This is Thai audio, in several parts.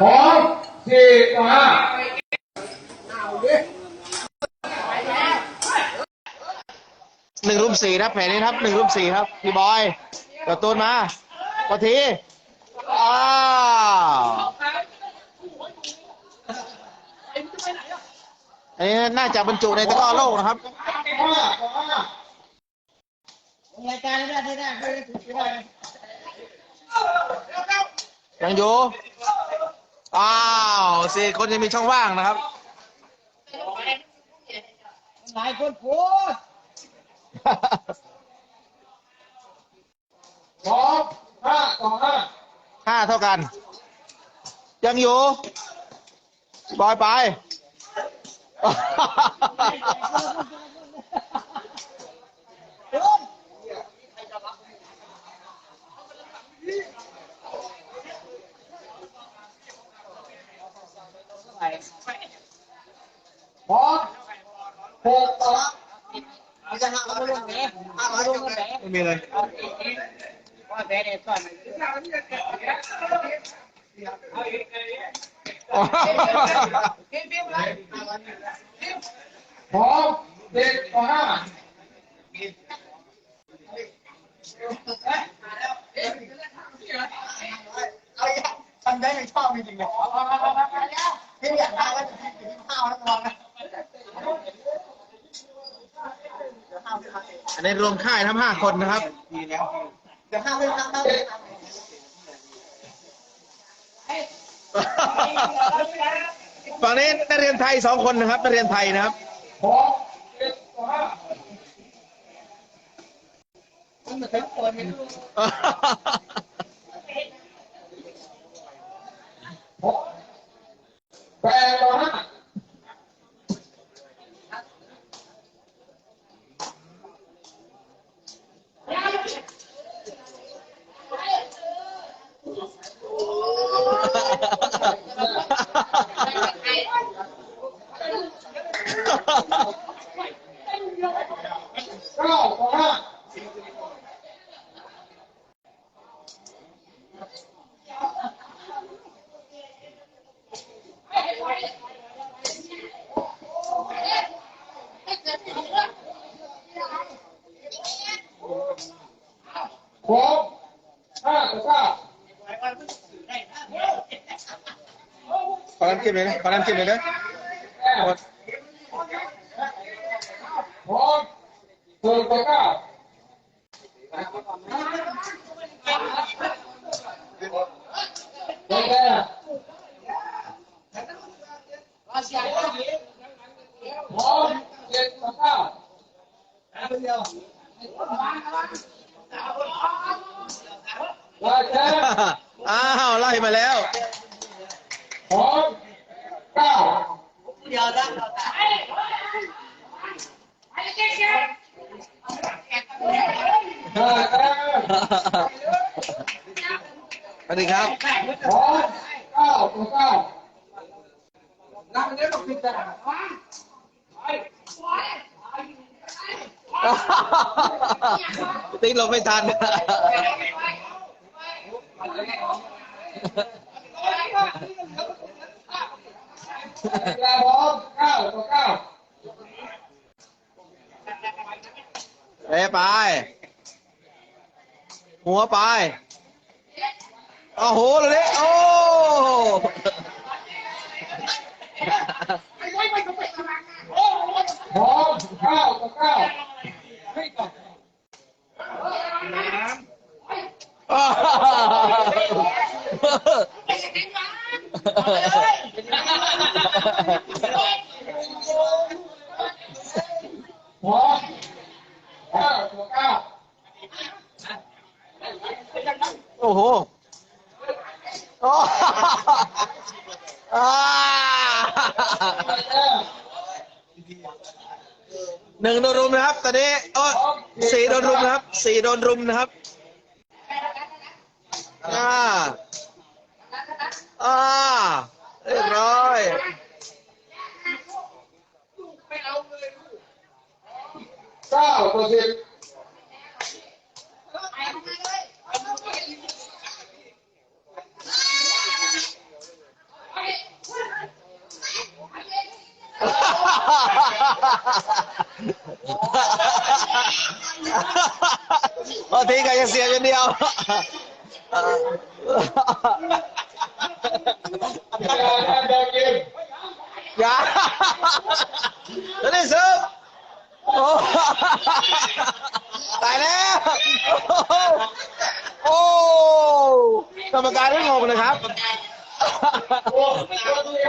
พร้อมสี่ต่อห้าหนึ่งรุมสี่ครับแผนนี้ครับหนึ่งรุมสี่ครับพี่บอยกระตูนมาปะทีอ้าวอันนี้น่าจะบรรจุในตะกร้อโลกนะครับรายการได้ได้ได้ยังอยู่ อ้าวสี่คนยังมีช่องว่างนะครับ หลายคนพูดพร้อมห้าต่อห้าห้าเท่ากัน ยังอยู่บอยไป พร้อมหกต่อห้า เอาจะหักมา ลงไหนหักมาลงไหน อันนี้รวมค่ายทั้งห้าคนนะครับเดี๋ยวห้าวเรื่องห้าวเรื่องฝั่งนี้นักเรียนไทยสองคนนะครับนักเรียนไทยนะครับพร้อมเจ็ดต่อห้าหกแปดต่อห้า เก้าต่อห้า พร้อมห้าต่อเก้า ขอน้ำจิ้มเล ยนะขอน้ำจิ้มเลยนะหมด พร้อมหนึ่งต่ อเก้าแก่พร้อมเจ็ดต่อเก้าว่าแจ้อ้าวไล่มาแล้วพร้อมเก้าเดียวนะห้าแต้ม สวัสดีครับพร้อมเก้าต่อเก้านักเรียนต้องพิจารณาติ๊กลงไม่ทันเวลาพร้อมเก้าต่อเก้า เตะไป หัวไปโอ้โหเลยโอ้พร้อมเก้าเก้าร้อมเก้าต่อเก้า โอ้โหโอ้หนึ่งโดนรุมนะครับ ตอนนี้โอ้สี่โดนรุมนะครับ สี่โดนรุมนะครับอ่าอ่าเรียบร้อย เก้าต่อสิบ พอทีก็ยังเสียอย่างเดียวเออเดินกินอย่าแล้วนี่ซึมโอ้ตายแล้ว โอ้กรรมการไม่งงเลยครับโอ้ตัวดีค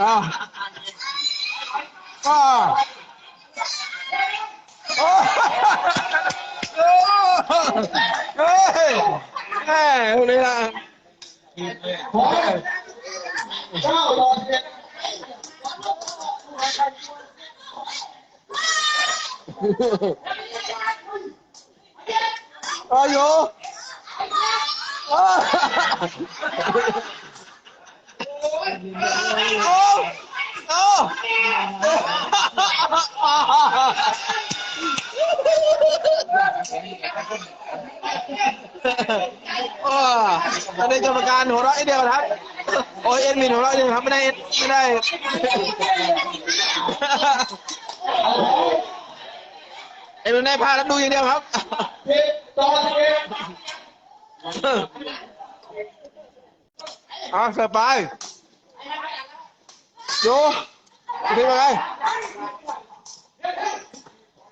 อ่าอ่าโอ้เฮ้ยแม่คนนี้ละ ผมเก้าต่อสิบ อายุอ้าโอ้โอ้อ่า อันนี้กรรมการหัวเราะไอเดียวครับ โอ้ยเอ็นมีหัวเราะเดียวครับไม่ได้ไม่ได้เอ็นไม่ได้พาแล้วดูอย่างเดียวครับต่อสิบเอ็ดอะเสร์ฟไปโยทีมาไง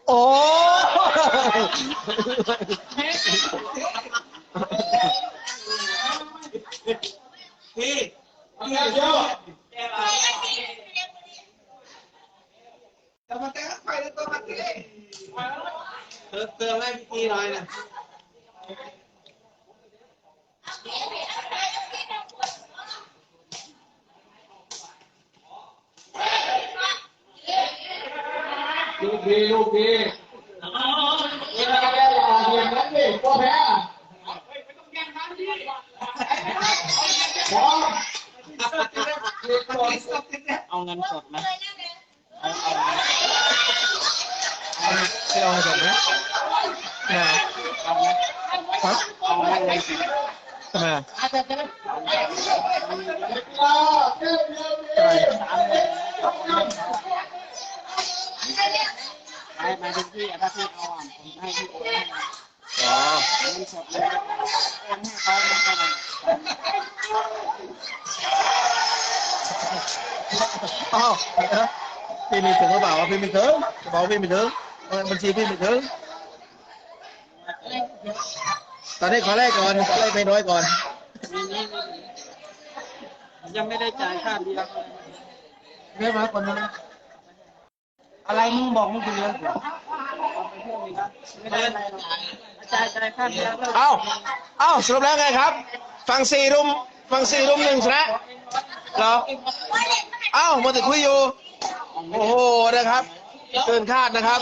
โอ้พี่ เดียวเดียว จะมาแตะไฟแล้วตัวมาทีเติมเติมให้พี่หน่อยนะ ลูกดีลูกดีเวลาแพ้อย่าอย่างนั้นดิก็แพ้พร้อมสิบต่อสิบเอาเงินสดไหมไม่เอาแบบนี้นะเอาไหมครับเอาไหมเงินสดทำไมอะ เวลาเร็วเร็วเร็วไม่ไม่ถึงที่ถ้าพี่เอาอะผมให้พี่โอนให้อ๋อเงินสดเลยโอนให้เขาไม่ให้มันอ้าวพี่มีถึงหรือเปล่าวะพี่มีถึงจะบอกว่าพี่มีถึงเออบัญชีพี่มีถึง ตอนนี้ขอแรกก่อนขอแรกไปน้อยก่อนนี่นี่ยังไม่ได้จ่ายค่าเบียร์เรียกมาคนนึง อะไรมึงบอกมึงถึงเงินผมไม่ได้อะไรหรอกจ่ายจ่ายค่าเบียร์แล้วเอ้าเอ้าสรุปแล้วไงครับ ฝั่งสี่รุมฝั่งสี่รุมหนึ่งชนะเหรอเอ้ามาถึงคุยอยู่ โอ้โหนะครับ เกินคาดนะครับ